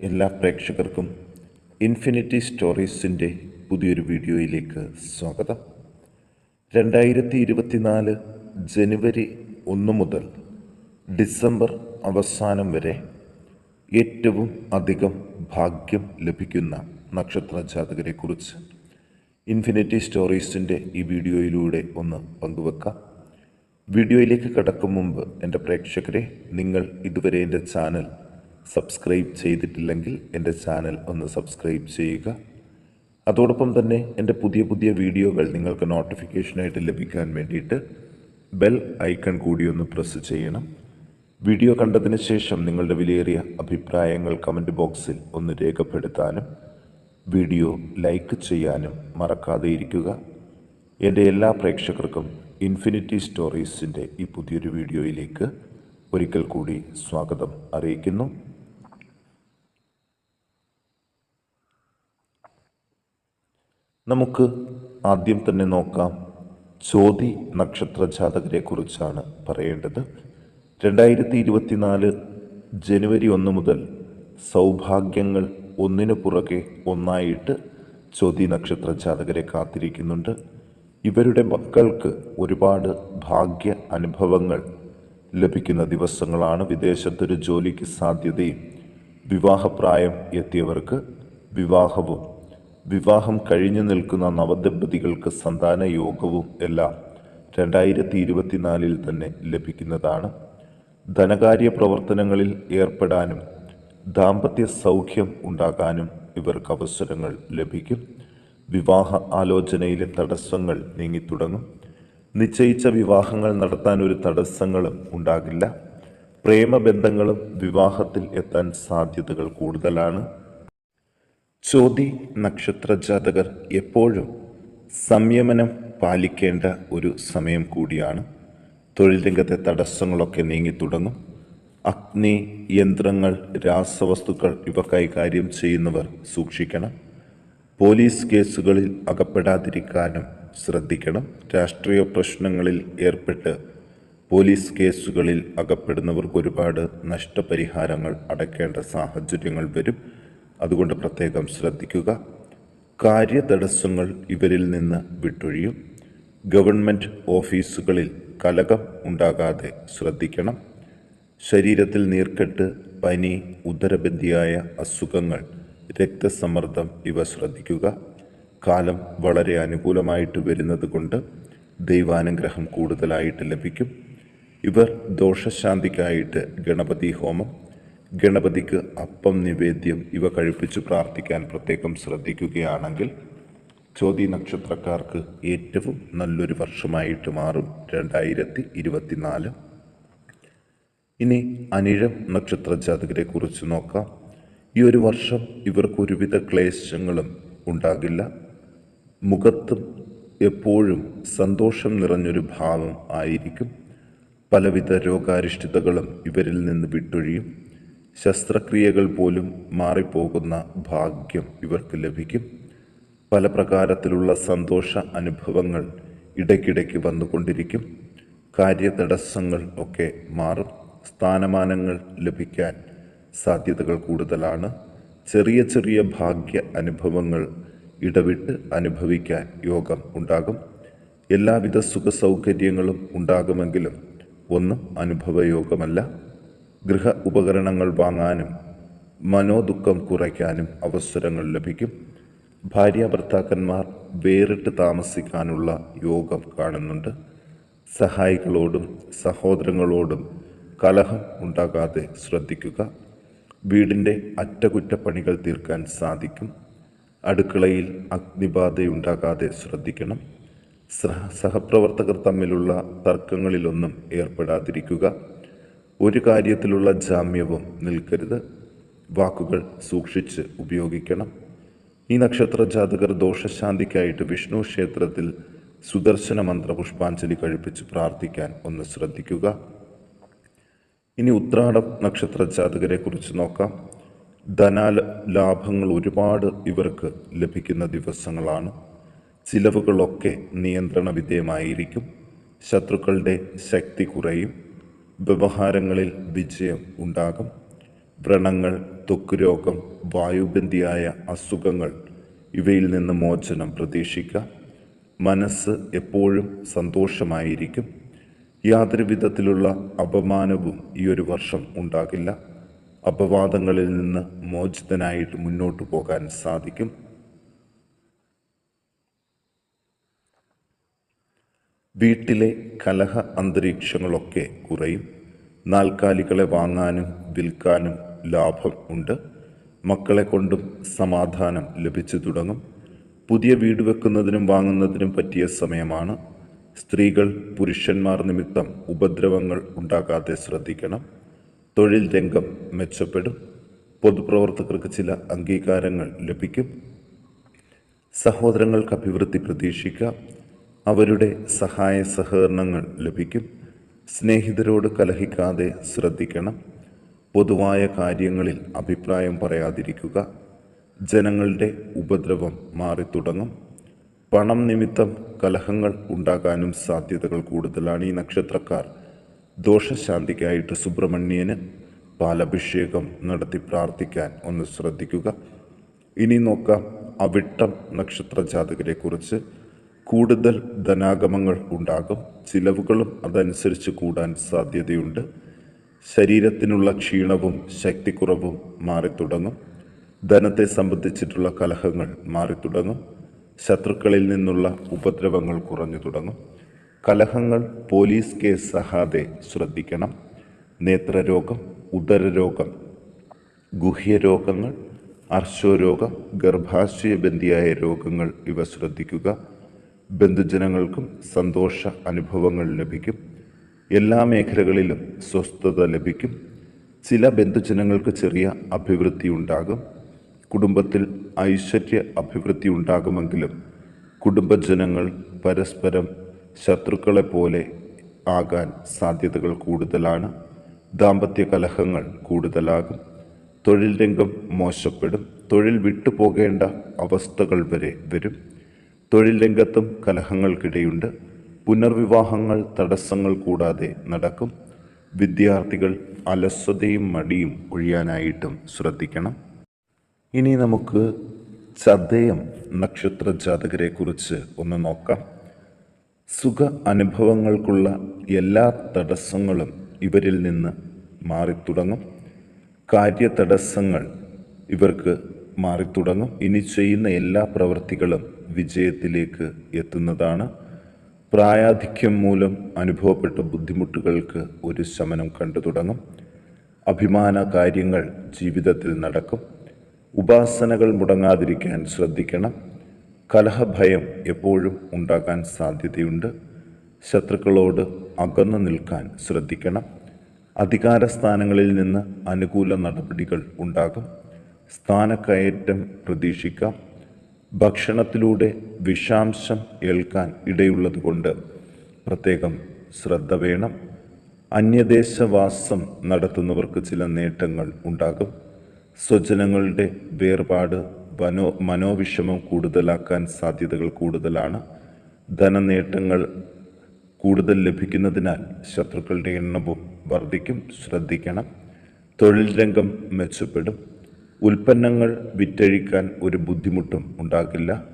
എല്ലാ പ്രേക്ഷകർക്കും ഇൻഫിനിറ്റി സ്റ്റോറീസിന്റെ പുതിയൊരു വീഡിയോയിലേക്ക് സ്വാഗതം. രണ്ടായിരത്തി ഇരുപത്തിനാല് ജനുവരി ഒന്ന് മുതൽ ഡിസംബർ അവസാനം വരെ ഏറ്റവും അധികം ഭാഗ്യം ലഭിക്കുന്ന നക്ഷത്ര ജാതകരെക്കുറിച്ച് ഇൻഫിനിറ്റി സ്റ്റോറീസിന്റെ ഈ വീഡിയോയിലൂടെ ഒന്ന് പങ്കുവെക്കാം. വീഡിയോയിലേക്ക് കടക്കും മുമ്പ് എന്റെ പ്രേക്ഷകരെ നിങ്ങൾ ഇതുവരെ എന്റെ ചാനൽ സബ്സ്ക്രൈബ് ചെയ്തിട്ടില്ലെങ്കിൽ എന്റെ ചാനൽ ഒന്ന് സബ്സ്ക്രൈബ് ചെയ്യുക. അതോടൊപ്പം തന്നെ എന്റെ പുതിയ പുതിയ വീഡിയോകൾ നിങ്ങൾക്ക് നോട്ടിഫിക്കേഷനായിട്ട് ലഭിക്കാൻ വേണ്ടിയിട്ട് ബെൽ ഐക്കൺ കൂടി ഒന്ന് പ്രസ് ചെയ്യണം. വീഡിയോ കണ്ടതിന് ശേഷം നിങ്ങളുടെ വിലയേറിയ അഭിപ്രായങ്ങൾ കമന്റ് ബോക്സിൽ ഒന്ന് രേഖപ്പെടുത്താനും വീഡിയോ ലൈക്ക് ചെയ്യാനും മറക്കാതെ ഇരിക്കുക. എന്റെ എല്ലാ പ്രേക്ഷകർക്കും ഇൻഫിനിറ്റി സ്റ്റോറീസിന്റെ ഈ പുതിയൊരു വീഡിയോയിലേക്ക് ഒരിക്കൽ കൂടി സ്വാഗതം അറിയിക്കുന്നു. നമുക്ക് ആദ്യം തന്നെ നോക്കാം. ചോതി നക്ഷത്ര ജാതകരെ കുറിച്ചാണ് പറയേണ്ടത്. രണ്ടായിരത്തി ഇരുപത്തിനാല് ജനുവരി ഒന്ന് മുതൽ സൗഭാഗ്യങ്ങൾ ഒന്നിനു പുറകെ ഒന്നായിട്ട് ചോതി നക്ഷത്ര ജാതകരെ കാത്തിരിക്കുന്നുണ്ട്. ഇവരുടെ മക്കൾക്ക് ഒരുപാട് ഭാഗ്യ അനുഭവങ്ങൾ ലഭിക്കുന്ന ദിവസങ്ങളാണ്. വിദേശത്തൊരു ജോലിക്ക് സാധ്യതയും വിവാഹപ്രായം എത്തിയവർക്ക് വിവാഹവും വിവാഹം കഴിഞ്ഞു നിൽക്കുന്ന നവദമ്പതികൾക്ക് സന്താന യോഗവും എല്ലാം രണ്ടായിരത്തി ഇരുപത്തിനാലിൽ തന്നെ ലഭിക്കുന്നതാണ്. ധനകാര്യ പ്രവർത്തനങ്ങളിൽ ഏർപ്പെടാനും ദാമ്പത്യ സൗഖ്യം ഉണ്ടാകാനും ഇവർക്ക് അവസരങ്ങൾ ലഭിക്കും. വിവാഹ ആലോചനയിലെ തടസ്സങ്ങൾ നീങ്ങിത്തുടങ്ങും. നിശ്ചയിച്ച വിവാഹങ്ങൾ നടത്താൻ ഒരു തടസ്സങ്ങളും ഉണ്ടാകില്ല. പ്രേമബന്ധങ്ങളും വിവാഹത്തിൽ എത്താൻ സാധ്യതകൾ കൂടുതലാണ്. ചോതി നക്ഷത്ര ജാതകർ എപ്പോഴും സംയമനം പാലിക്കേണ്ട ഒരു സമയം കൂടിയാണ്. തൊഴിൽ രംഗത്തെ തടസ്സങ്ങളൊക്കെ നീങ്ങി തുടങ്ങും. അഗ്നി യന്ത്രങ്ങൾ രാസവസ്തുക്കൾ ഇവ കൈകാര്യം ചെയ്യുന്നവർ സൂക്ഷിക്കണം. പോലീസ് കേസുകളിൽ അകപ്പെടാതിരിക്കാനും ശ്രദ്ധിക്കണം. രാഷ്ട്രീയ പ്രശ്നങ്ങളിൽ ഏർപ്പെട്ട് പോലീസ് കേസുകളിൽ അകപ്പെടുന്നവർക്ക് ഒരുപാട് നഷ്ടപരിഹാരങ്ങൾ അടയ്ക്കേണ്ട സാഹചര്യങ്ങൾ വരും. അതുകൊണ്ട് പ്രത്യേകം ശ്രദ്ധിക്കുക. കാര്യതടസ്സങ്ങൾ ഇവരിൽ നിന്ന് വിട്ടൊഴിയും. ഗവൺമെന്റ് ഓഫീസുകളിൽ കലകം ഉണ്ടാകാതെ ശ്രദ്ധിക്കണം. ശരീരത്തിൽ നീർക്കെട്ട് പനി ഉദരബന്ധിയായ അസുഖങ്ങൾ രക്തസമ്മർദ്ദം ഇവ ശ്രദ്ധിക്കുക. കാലം വളരെ അനുകൂലമായിട്ട് വരുന്നത് കൊണ്ട് ദൈവാനുഗ്രഹം കൂടുതലായിട്ട് ലഭിക്കും. ഇവർ ദോഷശാന്തിക്കായിട്ട് ഗണപതി ഹോമം ഗണപതിക്ക് അപ്പം നിവേദ്യം ഇവ കഴിപ്പിച്ച് പ്രാർത്ഥിക്കാൻ പ്രത്യേകം ശ്രദ്ധിക്കുകയാണെങ്കിൽ ചോതി നക്ഷത്രക്കാർക്ക് ഏറ്റവും നല്ലൊരു വർഷമായിട്ട് മാറും രണ്ടായിരത്തി ഇരുപത്തിനാല് ഇനി അനിഴം നക്ഷത്ര ജാതകരെ കുറിച്ച് നോക്കാം. ഈ ഒരു വർഷം ഇവർക്ക് ഒരുവിധ ക്ലേശങ്ങളും ഉണ്ടാകില്ല. മുഖത്തും എപ്പോഴും സന്തോഷം നിറഞ്ഞൊരു ഭാവം ആയിരിക്കും. പലവിധ രോഗാരിഷ്ഠിതകളും ഇവരിൽ നിന്ന് വിട്ടൊഴിയും. ശസ്ത്രക്രിയകൾ പോലും മാറിപ്പോകുന്ന ഭാഗ്യം ഇവർക്ക് ലഭിക്കും. പല പ്രകാരത്തിലുള്ള സന്തോഷ അനുഭവങ്ങൾ ഇടയ്ക്കിടയ്ക്ക് വന്നുകൊണ്ടിരിക്കും. കാര്യതടസ്സങ്ങൾ ഒക്കെ മാറും. സ്ഥാനമാനങ്ങൾ ലഭിക്കാൻ സാധ്യതകൾ കൂടുതലാണ്. ചെറിയ ചെറിയ ഭാഗ്യ അനുഭവങ്ങൾ ഇടവിട്ട് അനുഭവിക്കാൻ യോഗം ഉണ്ടാകും. എല്ലാവിധ സുഖ സൗകര്യങ്ങളും ഉണ്ടാകുമെങ്കിലും ഒന്നും അനുഭവയോഗമല്ല. ഗൃഹ ഉപകരണങ്ങൾ വാങ്ങാനും മനോദുഃഖം കുറയ്ക്കാനും അവസരങ്ങൾ ലഭിക്കും. ഭാര്യ ഭർത്താക്കന്മാർ വേറിട്ട് താമസിക്കാനുള്ള യോഗം കാണുന്നുണ്ട്. സഹായികളോടും സഹോദരങ്ങളോടും കലഹം ഉണ്ടാകാതെ ശ്രദ്ധിക്കുക. വീടിന്റെ അറ്റകുറ്റപ്പണികൾ തീർക്കാൻ സാധിക്കും. അടുക്കളയിൽ അഗ്നിബാധയുണ്ടാകാതെ ശ്രദ്ധിക്കണം. സഹ സഹപ്രവർത്തകർ തമ്മിലുള്ള തർക്കങ്ങളിലൊന്നും ഏർപ്പെടാതിരിക്കുക. ഒരു കാര്യത്തിലുള്ള ജാമ്യവും നിൽക്കരുത്. വാക്കുകൾ സൂക്ഷിച്ച് ഉപയോഗിക്കണം. ഈ നക്ഷത്ര ജാതകർ ദോഷശാന്തിക്കായിട്ട് വിഷ്ണു ക്ഷേത്രത്തിൽ സുദർശന മന്ത്ര പുഷ്പാഞ്ജലി കഴിപ്പിച്ച് പ്രാർത്ഥിക്കാൻ ഒന്ന് ശ്രദ്ധിക്കുക. ഇനി ഉത്രാടം നക്ഷത്ര ജാതകരെ കുറിച്ച് നോക്കാം. ധനാ ലാഭങ്ങൾ ഒരുപാട് ഇവർക്ക് ലഭിക്കുന്ന ദിവസങ്ങളാണ്. ചിലവുകളൊക്കെ നിയന്ത്രണ വിധേയമായിരിക്കും ശത്രുക്കളുടെ ശക്തി കുറയും. വ്യവഹാരങ്ങളിൽ വിജയം ഉണ്ടാകും. വ്രണങ്ങൾ ത്വക്കുരോഗം വായുബന്ധിയായ അസുഖങ്ങൾ ഇവയിൽ നിന്ന് മോചനം പ്രതീക്ഷിക്കാം മനസ്സ് എപ്പോഴും സന്തോഷമായിരിക്കും. യാതൊരു വിധത്തിലുള്ള അപമാനവും ഈ ഒരു വർഷം ഉണ്ടാകില്ല. അപവാദങ്ങളിൽ നിന്ന് മോചിതനായിട്ട് മുന്നോട്ട് പോകാൻ സാധിക്കും. വീട്ടിലെ കലഹ അന്തരീക്ഷങ്ങളൊക്കെ കുറയും. നാൽക്കാലികളെ വാങ്ങാനും വിൽക്കാനും ലാഭം ഉണ്ട്. മക്കളെ കൊണ്ടും സമാധാനം ലഭിച്ചു തുടങ്ങും. പുതിയ വീട് വെക്കുന്നതിനും വാങ്ങുന്നതിനും പറ്റിയ സമയമാണ്. സ്ത്രീകൾ പുരുഷന്മാർ നിമിത്തം ഉപദ്രവങ്ങൾ ഉണ്ടാകാതെ ശ്രദ്ധിക്കണം. തൊഴിൽ രംഗം മെച്ചപ്പെടും. പൊതുപ്രവർത്തകർക്ക് ചില അംഗീകാരങ്ങൾ ലഭിക്കും. സഹോദരങ്ങൾക്ക് അഭിവൃദ്ധി പ്രതീക്ഷിക്കാം. അവരുടെ സഹായ സഹകരണങ്ങൾ ലഭിക്കും. സ്നേഹിതരോട് കലഹിക്കാതെ ശ്രദ്ധിക്കണം. പൊതുവായ കാര്യങ്ങളിൽ അഭിപ്രായം പറയാതിരിക്കുക. ജനങ്ങളുടെ ഉപദ്രവം മാറിത്തുടങ്ങും. പണം നിമിത്തം കലഹങ്ങൾ ഉണ്ടാകാനും സാധ്യതകൾ കൂടുതലാണ്. ഈ നക്ഷത്രക്കാർ ദോഷശാന്തിക്കായിട്ട് സുബ്രഹ്മണ്യന് പാലഭിഷേകം നടത്തി പ്രാർത്ഥിക്കാൻ ഒന്ന് ശ്രദ്ധിക്കുക. ഇനി നോക്കാം അവിട്ടം നക്ഷത്ര ജാതകരെ കുറിച്ച് കൂടുതൽ ധനാഗമങ്ങൾ ഉണ്ടാകും. ചിലവുകളും അതനുസരിച്ച് കൂടാൻ സാധ്യതയുണ്ട്. ശരീരത്തിനുള്ള ക്ഷീണവും ശക്തിക്കുറവും മാറിത്തുടങ്ങും. ധനത്തെ സംബന്ധിച്ചിട്ടുള്ള കലഹങ്ങൾ മാറിത്തുടങ്ങും. ശത്രുക്കളിൽ നിന്നുള്ള ഉപദ്രവങ്ങൾ കുറഞ്ഞു തുടങ്ങും. കലഹങ്ങൾ പോലീസ് കേസ് സഹാതെ ശ്രദ്ധിക്കണം. നേത്രരോഗം ഉദരരോഗം ഗുഹ്യരോഗങ്ങൾ അർശോരോഗം ഗർഭാശയബന്ധിയായ രോഗങ്ങൾ ഇവ ശ്രദ്ധിക്കുക. ബന്ധുജനങ്ങൾക്കും സന്തോഷ അനുഭവങ്ങൾ ലഭിക്കും. എല്ലാ മേഖലകളിലും സ്വസ്ഥത ലഭിക്കും. ചില ബന്ധുജനങ്ങൾക്ക് ചെറിയ അഭിവൃദ്ധി ഉണ്ടാകും. കുടുംബത്തിൽ ഐശ്വര്യ അഭിവൃദ്ധി ഉണ്ടാകുമെങ്കിലും കുടുംബജനങ്ങൾ പരസ്പരം ശത്രുക്കളെപ്പോലെ ആകാൻ സാധ്യതകൾ കൂടുതലാണ്. ദാമ്പത്യ കലഹങ്ങൾ കൂടുതലാകും. തൊഴിൽ രംഗം മോശപ്പെടും. തൊഴിൽ വിട്ടുപോകേണ്ട അവസ്ഥകൾ വരെ വരും. തൊഴിൽ രംഗത്തും കലഹങ്ങൾക്കിടയുണ്ട്. പുനർവിവാഹങ്ങൾ തടസ്സങ്ങൾ കൂടാതെ നടക്കും. വിദ്യാർത്ഥികൾ അലസ്വതയും മടിയും ഒഴിയാനായിട്ടും ശ്രദ്ധിക്കണം. ഇനി നമുക്ക് ചതയം നക്ഷത്ര ജാതകരെ കുറിച്ച് ഒന്ന് നോക്കാം. സുഖ അനുഭവങ്ങൾക്കുള്ള എല്ലാ തടസ്സങ്ങളും ഇവരിൽ നിന്ന് മാറിത്തുടങ്ങും. കാര്യതടസ്സങ്ങൾ ഇവർക്ക് മാറിത്തുടങ്ങും. ഇനി ചെയ്യുന്ന എല്ലാ പ്രവൃത്തികളും വിജയത്തിലേക്ക് എത്തുന്നതാണ്. പ്രായാധിക്യം മൂലം അനുഭവപ്പെട്ട ബുദ്ധിമുട്ടുകൾക്ക് ഒരു ശമനം കണ്ടു തുടങ്ങും. അഭിമാന കാര്യങ്ങൾ ജീവിതത്തിൽ നടക്കും. ഉപാസനകൾ മുടങ്ങാതിരിക്കാൻ ശ്രദ്ധിക്കണം. കലഹഭയം എപ്പോഴും ഉണ്ടാകാൻ സാധ്യതയുണ്ട്. ശത്രുക്കളോട് അകന്നു നിൽക്കാൻ ശ്രദ്ധിക്കണം. അധികാര സ്ഥാനങ്ങളിൽ നിന്ന് അനുകൂല നടപടികൾ ഉണ്ടാകും. സ്ഥാനക്കയറ്റം പ്രതീക്ഷിക്കാം. ഭക്ഷണത്തിലൂടെ വിഷാംശം ഏൽക്കാൻ ഇടയുള്ളതുകൊണ്ട് പ്രത്യേകം ശ്രദ്ധ വേണം. അന്യദേശവാസം നടത്തുന്നവർക്ക് ചില നേട്ടങ്ങൾ ഉണ്ടാകും. സ്വജനങ്ങളുടെ വേർപാട് മനോ മനോവിഷമം കൂടുതലാക്കാൻ സാധ്യതകൾ കൂടുതലാണ്. ധനനേട്ടങ്ങൾ കൂടുതൽ ലഭിക്കുന്നതിനാൽ ശത്രുക്കളുടെ എണ്ണവും വർദ്ധിക്കും. ശ്രദ്ധിക്കണം. തൊഴിൽ രംഗം മെച്ചപ്പെടും. ഉൽപ്പന്നങ്ങൾ വിറ്റഴിക്കാൻ ഒരു ബുദ്ധിമുട്ടും ഉണ്ടാകില്ല.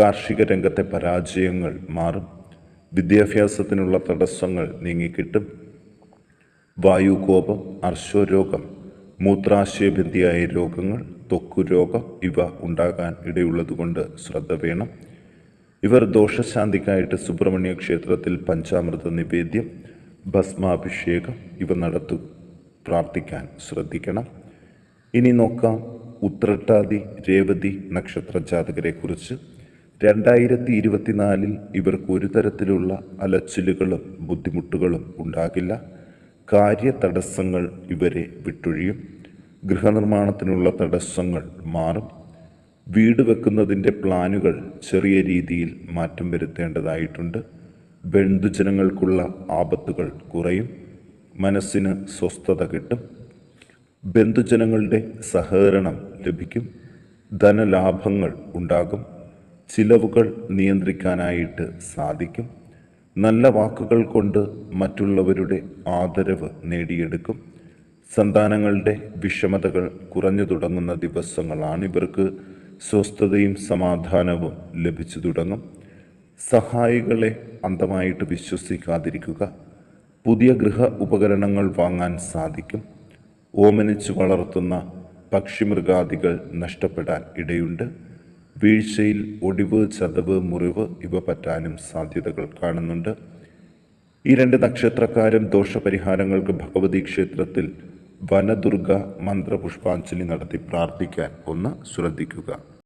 കാർഷിക രംഗത്തെ പരാജയങ്ങൾ മാറും. വിദ്യാഭ്യാസത്തിനുള്ള തടസ്സങ്ങൾ നീങ്ങിക്കിട്ടും. വായുകോപം അർശോരോഗം മൂത്രാശയബന്ധിയായ രോഗങ്ങൾ ത്വക്കുരോഗം ഇവ ഉണ്ടാകാൻ ഇടയുള്ളതുകൊണ്ട് ശ്രദ്ധ വേണം. ഇവർ ദോഷശാന്തിക്കായിട്ട് സുബ്രഹ്മണ്യ ക്ഷേത്രത്തിൽ പഞ്ചാമൃത നിവേദ്യം ഭസ്മാഭിഷേകം ഇവ നടത്തു. പ്രാർത്ഥിക്കാൻ ശ്രദ്ധിക്കണം. ഇനി നോക്കാം ഉത്രട്ടാതി രേവതി നക്ഷത്ര ജാതകരെ കുറിച്ച് രണ്ടായിരത്തി ഇരുപത്തിനാലിൽ ഇവർക്ക് ഒരു തരത്തിലുള്ള അലച്ചിലുകളും ബുദ്ധിമുട്ടുകളും ഉണ്ടാകില്ല. കാര്യതടസ്സങ്ങൾ ഇവരെ വിട്ടൊഴിയും. ഗൃഹനിർമ്മാണത്തിനുള്ള തടസ്സങ്ങൾ മാറും. വീട് വെക്കുന്നതിന്റെ പ്ലാനുകൾ ചെറിയ രീതിയിൽ മാറ്റം വരുത്തേണ്ടതായിട്ടുണ്ട്. ബന്ധുജനങ്ങൾക്കുള്ള ആപത്തുകൾ കുറയും. മനസ്സിന് സ്വസ്ഥത കിട്ടും. ബന്ധുജനങ്ങളുടെ സഹകരണം ലഭിക്കും ധനലാഭങ്ങൾ ഉണ്ടാകും ചിലവുകൾ നിയന്ത്രിക്കാനായിട്ട് സാധിക്കും. നല്ല വാക്കുകൾ കൊണ്ട് മറ്റുള്ളവരുടെ ആദരവ് നേടിയെടുക്കും. സന്താനങ്ങളുടെ വിഷമതകൾ കുറഞ്ഞു തുടങ്ങുന്ന ദിവസങ്ങളാണ് ഇവർക്ക് സ്വസ്ഥതയും സമാധാനവും ലഭിച്ചു തുടങ്ങും. സഹായികളെ അന്ധമായിട്ട് വിശ്വസിക്കാതിരിക്കുക പുതിയ ഗൃഹ ഉപകരണങ്ങൾ വാങ്ങാൻ സാധിക്കും. ഓമനിച്ച് വളർത്തുന്ന പക്ഷിമൃഗാദികൾ നഷ്ടപ്പെടാൻ ഇടയുണ്ട്. വീഴ്ചയിൽ ഒടിവ് ചതവ് മുറിവ് ഇവ പറ്റാനും സാധ്യതകൾ കാണുന്നുണ്ട്. ഈ രണ്ട് നക്ഷത്രക്കാരും ദോഷപരിഹാരങ്ങൾക്ക് ഭഗവതി ക്ഷേത്രത്തിൽ വനദുർഗ മന്ത്രപുഷ്പാഞ്ജലി നടത്തി പ്രാർത്ഥിക്കാൻ ഒന്ന് ശ്രദ്ധിക്കുക.